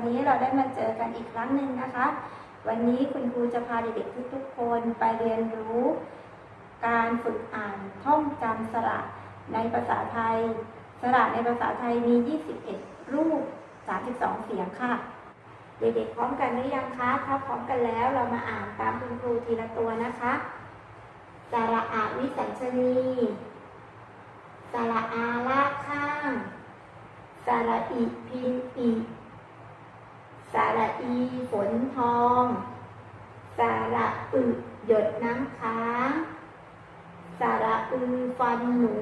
นวันนี้เราได้มาเจอกันอีกครั้งหนึ่งนะคะ วันนี้คุณครูจะพาเด็กๆทุกๆคนไปเรียนรู้ การฝึกอ่านท่องจำสระในภาษาไทย สระในภาษาไทยมี 21 รูป 32 เสียงค่ะ เด็กๆพร้อมกันหรือยังคะถ้าพร้อมกันแล้วเรามาอ่านตามคุณครูทีละตัวนะคะ สระอาวิสัญชนีสระอาลากข้างสระอิพินอิ อีฝนทอง สาระอึหยดน้ำค้างสาระอือฟันหนู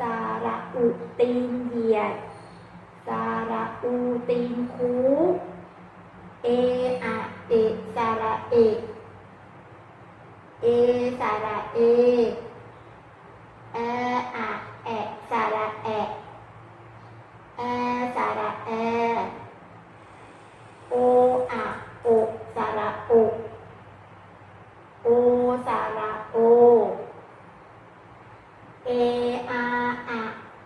สาระอุตีนเหยียด สาระอูตีนคู เออะเอสาระเอ เอสาระเอเออะแอะสาระแอะเอสาระแอโออะโอสาระโอโอสาระโอ เออาอะ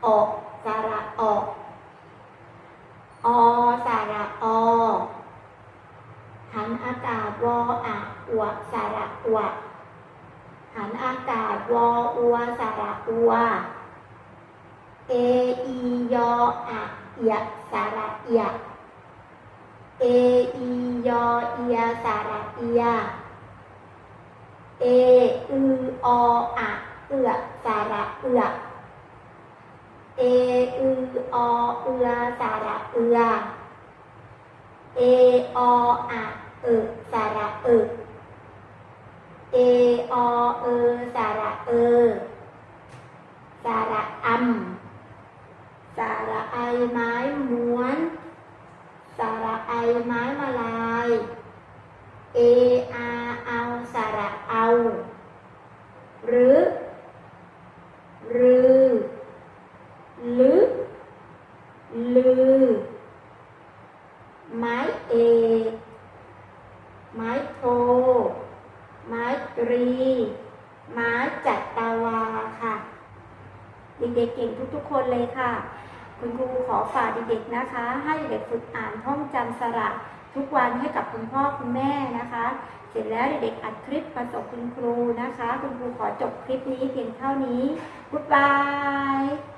ออกสาระออก อสาระอ หันอากาศ วออะอวสาระอวหันอากาศวออัวสาระอัวเออียออะเอียสาระเอียเออียอเอียสาระเอียเออือออะเอือสาระเอือเออืออเอือสาระเอือเอออะเออ สาระเออเออเออสาระเออสาระอำสาระไอไม้มูวน สาระไอไม้มาลาย เออาเอาสาระเอา หรือ รือ ลึกลือ ไม้เอกไม้โท ไม้ตรี ไม้จัตตาวาค่ะ เด็กๆเก่งทุกๆคนเลยค่ะ คุณครูขอฝากเด็กๆนะคะ ให้เด็กฝึกอ่านท่องจำสระทุกวันให้กับคุณพ่อคุณแม่นะคะ เสร็จแล้วเด็กๆอัดคลิปมาส่งคุณครูนะคะ คุณครูขอจบคลิปนี้เพียงเท่านี้บ๊ายบาย